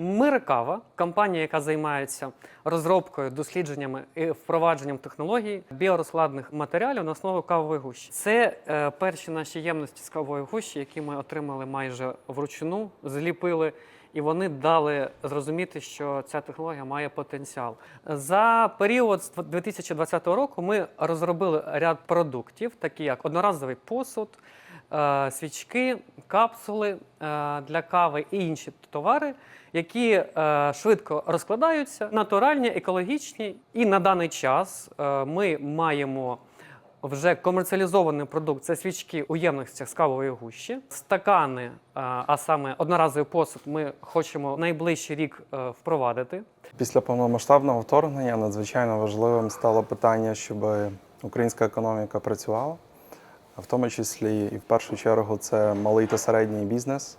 Мирикава компанія, яка займається розробкою, дослідженнями і впровадженням технологій біорозкладних матеріалів на основі кавової гущі. Це е, перші наші ємності з кавової гущі, які ми отримали майже вручну, зліпили. І вони дали зрозуміти, що ця технологія має потенціал. За період з 2020 року ми розробили ряд продуктів, такі як одноразовий посуд, свічки, капсули е, для кави і інші товари, які е, швидко розкладаються, натуральні, екологічні. І на даний час е, ми маємо вже комерціалізований продукт це свічки у ємностях з кавової гущі, стакани, е, а саме одноразовий посуд, ми хочемо найближчий рік е, впровадити. Після повномасштабного вторгнення надзвичайно важливим стало питання, щоб українська економіка працювала, в тому числі і в першу чергу це малий та середній бізнес.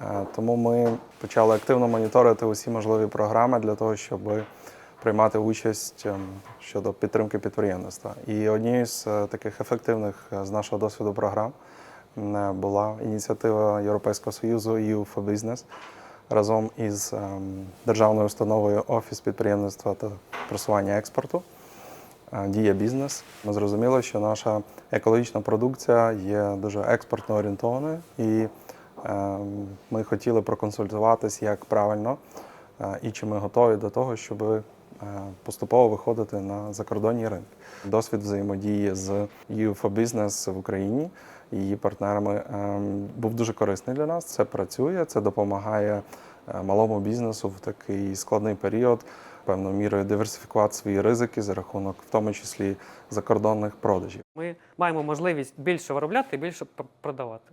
Е, Тому ми почали активно моніторити усі можливі програми для того, щоб приймати участь ем, щодо підтримки підприємництва. І однією з е, таких ефективних е, з нашого досвіду програм була ініціатива Європейського Союзу EU for Business разом із ем, державною установою Офіс підприємництва та просування експорту. Е, Дія бізнес. Ми зрозуміли, що наша екологічна продукція є дуже експортно орієнтованою, і ем, ми хотіли проконсультуватись, як правильно е, і чи ми готові до того, щоб е, поступово виходити на закордонні ринки. Досвід взаємодії з for Business в Україні її партнерами був дуже корисний для нас. Це працює, це допомагає е, малому бізнесу в такий складний період певною мірою диверсифікувати свої ризики за рахунок, в тому числі закордонних продажів. Ми маємо можливість більше виробляти і більше пр- продавати.